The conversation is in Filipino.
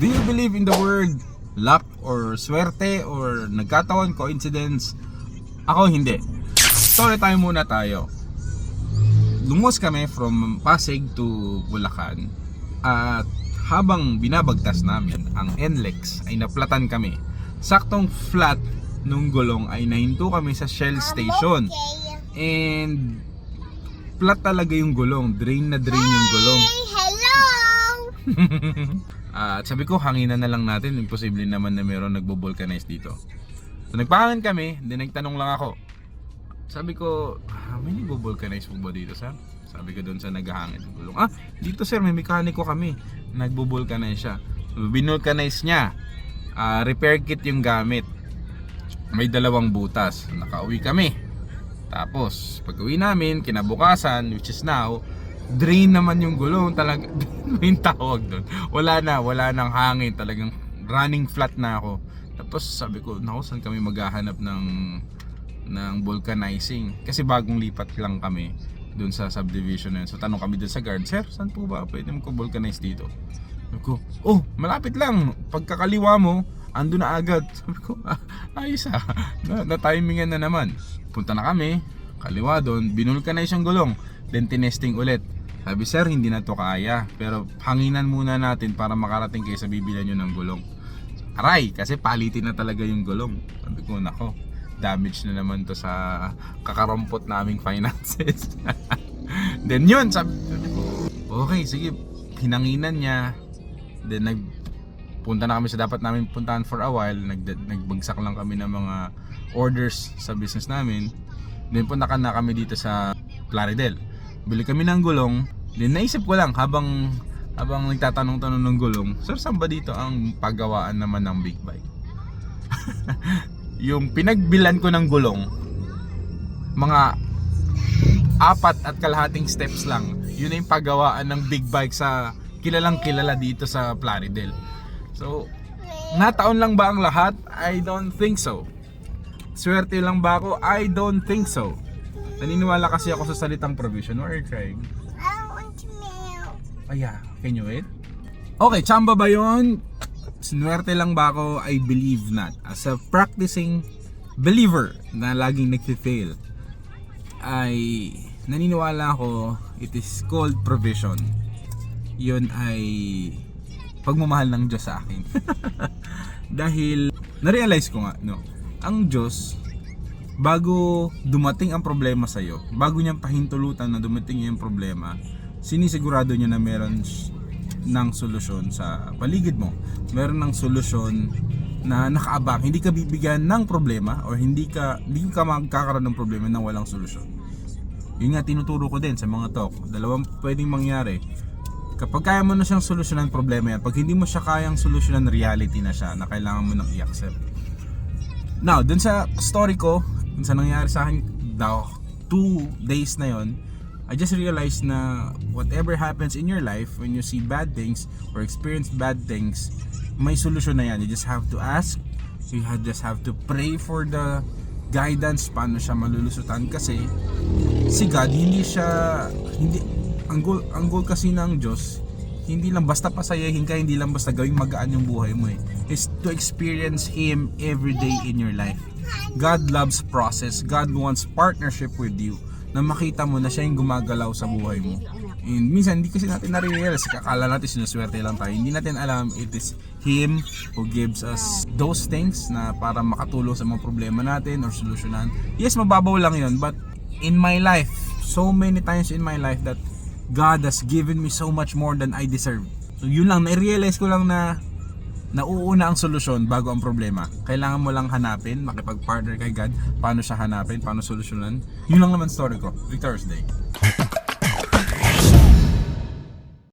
Do you believe in the word luck or swerte or nagkataon, coincidence? Ako hindi. Story time muna tayo. Lumos kami from Pasig to Bulacan at habang binabagtas namin ang NLEX ay naplatan kami. Saktong flat nung gulong ay nahinto kami sa Shell Station. And flat talaga yung gulong, drain na drain yung gulong. hello! Ah, At sabi ko, hanginan na lang natin. Imposible naman na meron nagbo-vulcanize dito. So nagpahangin kami, then nagtanong lang ako. Sabi ko, ah, may nagbo-vulcanize po ba dito sir? Sabi ko doon sa naghahangin ng gulong. Ah, dito sir, may mekaniko kami. Nagbo-vulcanize siya. So, binulcanize niya. Ah, repair kit yung gamit. May dalawang butas. Nakauwi kami. Tapos, pag uwi namin, kinabukasan, which is now, drain naman yung gulong talaga. Yung tawag doon wala na wala nang hangin. Talagang running flat na ako. Tapos sabi ko naku saan kami maghahanap ng ng vulcanizing? Kasi bagong lipat lang kami doon sa subdivision na yun. So tanong kami doon sa guard sir saan po ba pwede mo ko vulcanize dito? Sabi ko oh malapit lang. Pagkakaliwa mo ando na agad. Sabi ko ah, ayos ah. Na, na timingan na naman. Punta na kami kaliwa doon binulcanize yung gulong. Then tinesting ulit sabi sir hindi na to kaya pero hanginan muna natin para makarating kayo sa bibilan nyo ng gulong. Aray kasi palitin na talaga yung gulong. Sabi ko nako damage na naman to sa kakarampot naming finances. Then yun sabi, sabi ko okay sige hinanginan niya. Then nag punta na kami sa dapat namin puntahan for a while nag, nagbagsak lang kami ng mga orders sa business namin. Then punta na kami dito sa Plaridel bili kami ng gulong. Then naisip ko lang habang habang nagtatanong-tanong ng gulong sir saan ba dito ang paggawaan naman ng big bike? Yung pinagbilan ko ng gulong mga apat at kalahating steps lang yun na yung paggawaan ng big bike sa kilalang kilala dito sa Plaridel. So nataon lang ba ang lahat? I don't think so. Swerte lang ba ako? I don't think so naniniwala kasi ako sa salitang provision what are you trying? I want milk. Oh yeah, can you wait? Okay, chamba ba yun? Sinuwerte lang ba ako? I believe not. As a practicing believer na laging nagfi-fail, ay naniniwala ako it is called provision. Yun ay pagmamahal ng Diyos sa akin. Dahil na-realize ko nga, no, ang Diyos bago dumating ang problema sa iyo, bago niyang pahintulutan na dumating yung problema, sinisigurado niya na meron ng solusyon sa paligid mo. Meron ng solusyon na nakaabang. Hindi ka bibigyan ng problema or hindi ka hindi ka magkakaroon ng problema nang walang solusyon. Yun nga tinuturo ko din sa mga talk. Dalawang pwedeng mangyari. Kapag kaya mo na siyang solusyonan problema yan, pag hindi mo siya kayang solusyonan, reality na siya na kailangan mo nang i-accept. Now, dun sa story ko, dun sa nangyari sa akin daw, two days na yon I just realized na whatever happens in your life, when you see bad things or experience bad things, may solusyon na yan. You just have to ask, you just have to pray for the guidance paano siya malulusutan kasi si God hindi siya hindi ang goal, ang goal kasi ng Diyos hindi lang basta pasayahin ka, hindi lang basta gawing magaan yung buhay mo eh. Is to experience Him every day in your life. God loves process. God wants partnership with you na makita mo na siya yung gumagalaw sa buhay mo. And minsan hindi kasi natin nare-realize, kakala natin sinuswerte lang tayo. Hindi natin alam it is Him who gives us those things na para makatulong sa mga problema natin or solusyonan. Yes, mababaw lang yun, but in my life, so many times in my life that God has given me so much more than I deserve. So yun lang, na-realize ko lang na nauuna ang solusyon bago ang problema. Kailangan mo lang hanapin, makipag-partner kay God, paano siya hanapin, paano solusyonan. Yun lang naman story ko. Victor's Day.